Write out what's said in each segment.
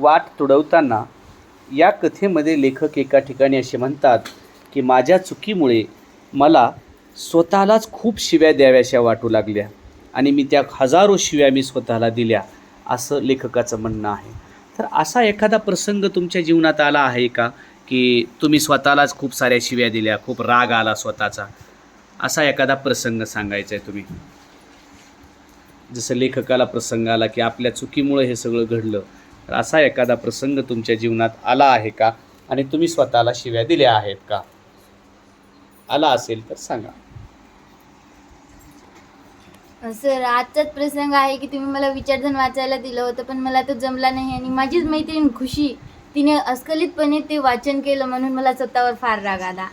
वाट तुडवताना या कथेमध्ये लेखक एका ठिकाणी असे म्हणतात की माझ्या चुकीमुळे मला स्वतःलाच खूप शिव्या द्याव्याशा वाटू लागल्या आणि मी त्या हजारो शिव्या मी स्वतःला दिल्या असं लेखकाचं म्हणणं आहे. तर असा एखादा प्रसंग तुमच्या जीवनात आला आहे का की तुम्ही स्वतःलाच खूप साऱ्या शिव्या दिल्या खूप राग आला स्वतःचा? असा एखादा प्रसंग सांगायचा आहे तुम्ही. जसं लेखकाला प्रसंग आला की आपल्या चुकीमुळे हे सगळं घडलं तर असा एखादा प्रसंग तुमच्या जीवनात आला आहे का? आणि तुम्ही स्वतःला शिव्या दिल्या आहेत का? आला असेल तर सांगा. सर आजचाच प्रसंग आहे की तुम्ही मला विचारधन वाचायला दिलं होतं पण मला तो जमला नाही आणि माझीच मैत्रीण खुशी तिने अस्खलितपणे ते वाचन केलं म्हणून मला स्वतःवर फार राग आला.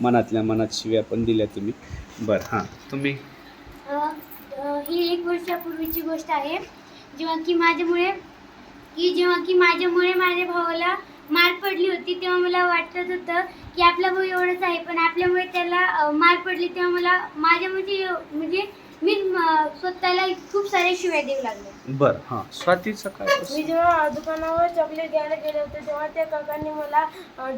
मनातल्या मनात शिव्या पण दिल्या तुम्ही. बरं हां. तुम्ही? ही एक वर्षापूर्वीची गोष्ट आहे. जेव्हा की माझ्यामुळे की जेव्हा की माझ्यामुळे माझ्या भावाला मार पडली होती तेव्हा मला वाटत होतं की आपला भाऊ एवढंच आहे पण आपल्यामुळे त्याला मार पडली तेव्हा मला माझ्या म्हणजे म्हणजे मी स्वतःला खूप सारे शिव्या देऊ लागले. बरं हां. स्वातीचं काय? मी जेव्हा दुकानावर चॉकलेट घ्यायला गेले होते तेव्हा त्या काकांनी मला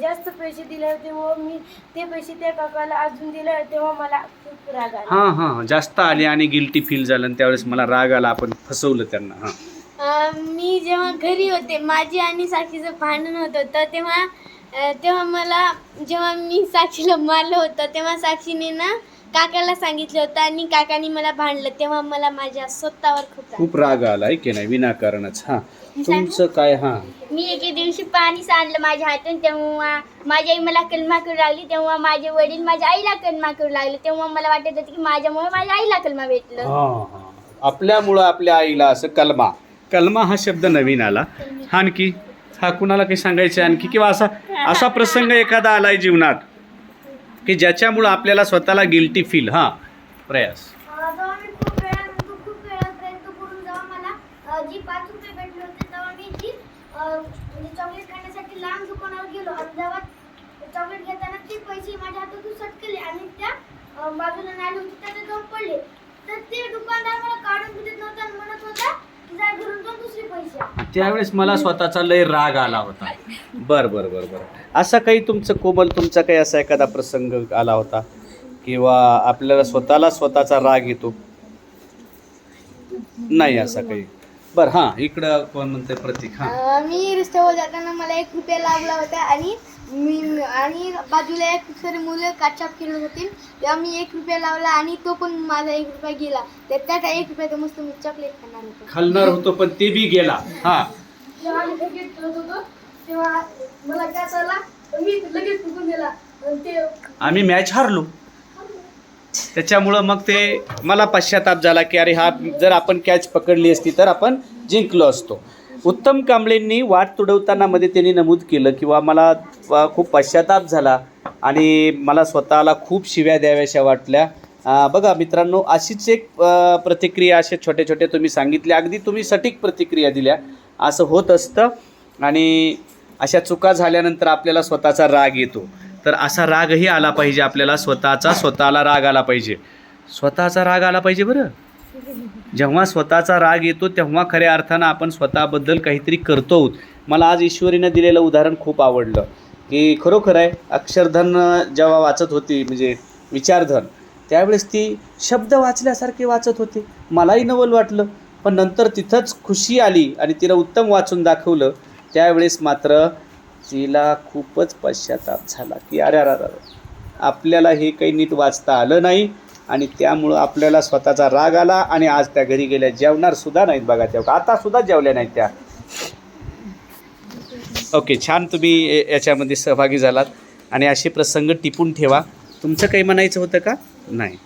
जास्त पैसे दिले होते व मी ते पैसे त्या काकाला अजून दिले तेव्हा मला खूप राग आला. हां हां जास्त आले आणि गिल्टी फील झालं आणि त्यावेळेस मला राग आला आपण फसवलं त्यांना हां. मी जेव्हा घरी होते माझी आणि साक्षीचं भांडण होत होतं तेव्हा तेव्हा मला जेव्हा मी साक्षीला मारलं होतं तेव्हा साक्षीने ना काकाला सांगितलं होतं आणि काकाने मला भांडलं तेव्हा मला माझ्या स्वतःवर खूप राग खूप राग आला आहे की नाही? विनाकारणच हां. तुमचं काय हां? मी एके दिवशी पाणी सांडलं माझ्या हातून तेव्हा माझी आई मला कलमा करू लागली तेव्हा माझे वडील माझ्या आईला कलमा करू लागले तेव्हा मला वाटत होतं की माझ्यामुळे माझ्या आईला कलमा भेटलं. हां हां. आपल्यामुळं आपल्या आईला असं कलमा. कलमा हा शब्द नवीन आला. हा आणखी हा कुणाला काही सांगायचं आहे आणखी किंवा असा असा प्रसंग एखादा आलाय जीवनात की ज्याच्यामुळं आपल्याला स्वतःला गिल्टी फील हां प्रयास. जी पाच रुपये भेटले होते तेव्हा मी ती म्हणजे चॉकलेट खाण्यासाठी लांब दुकानावर गेलो. आणि जेव्हा चॉकलेट घेताना ते पैसे माझ्या हातातून सटकले आणि त्या बाजूला नाली होती त्याच्यात जाऊन पडले. तर ते दुकानदार मला काढून देत नव्हता म्हणत होता की जा घरून जाऊन दुसरे पैसे आण." त्यावेळेस मला स्वतःचा लय राग आला होता. बर बर बर बर. असा काही तुमचं कोमल तुमचा काही असा एखादा प्रसंग आला होता? किंवा आपल्याला स्वतःला स्वतःचा राग येतो? नाही असा काही. बरं हां इकडं कोण म्हणतंय प्रतीक हां. अ, मी रस्त्यावर जाताना मला एक रुपया लावला होता आणि मी आणि बाजूला एक सर मुलं काचाप खेळत होती. तेव्हा मी एक रुपया लावला आणि तो पण माझा एक रुपया गेला. तर त्याचा एक रुपया मस्त मी चॉकलेट खाणार होतो. खालणार होतो पण ते बी गेला. हां. जेव्हा मी क्रिकेट खेळत होतो तेव्हा मला कॅच आला तर मी लगेच गेला. आणि ते आम्ही मॅच हारलो. त्याच्यामुळं मग ते मला पश्चाताप झाला की अरे हा जर आपण कॅच पकडली असती तर आपण जिंकलो असतो. उत्तम कांबळेंनी वाट तुडवताना मध्ये त्यांनी नमूद केलं किंवा मला खूप पश्चाताप झाला आणि मला स्वतःला खूप शिव्या द्याव्याशा वाटल्या. बघा मित्रांनो अशीच एक प्रतिक्रिया अशा छोट्या छोट्या तुम्ही सांगितल्या अगदी तुम्ही सटीक प्रतिक्रिया दिल्या. असं होत असतं आणि अशा चुका झाल्यानंतर आपल्याला स्वतःचा राग येतो. तर असा रागही आला पाहिजे आपल्याला स्वतःचा स्वतःला राग आला पाहिजे. स्वतःचा राग आला पाहिजे बरं. जेव्हा स्वतःचा राग येतो तेव्हा खऱ्या अर्थानं आपण स्वतःबद्दल काहीतरी करतो. आहोत मला आज ईश्वरीनं दिलेलं उदाहरण खूप आवडलं की खरोखर आहे अक्षरधन जेव्हा वाचत होती म्हणजे विचारधन त्यावेळेस ती शब्द वाचल्यासारखे वाचत होते. मलाही नवल वाटलं पण नंतर तिथंच खुशी आली आणि तिला उत्तम वाचून दाखवलं. त्यावेळेस मात्र तिला खूपच पश्चाताप झाला की अरे अरे अरे आपल्याला हे काही नीट वाचता आलं नाही आणि त्यामुळं आपल्याला स्वतःचा राग आला आणि आज त्या घरी गेल्या. जेवणार सुद्धा नाहीत बघा त्या. आता सुद्धा जेवल्या नाहीत त्या. ओके छान तुम्ही याच्यामध्ये सहभागी झालात. आणि असे प्रसंग टिपून ठेवा. तुमचं काही म्हणायचं होतं का? नाही.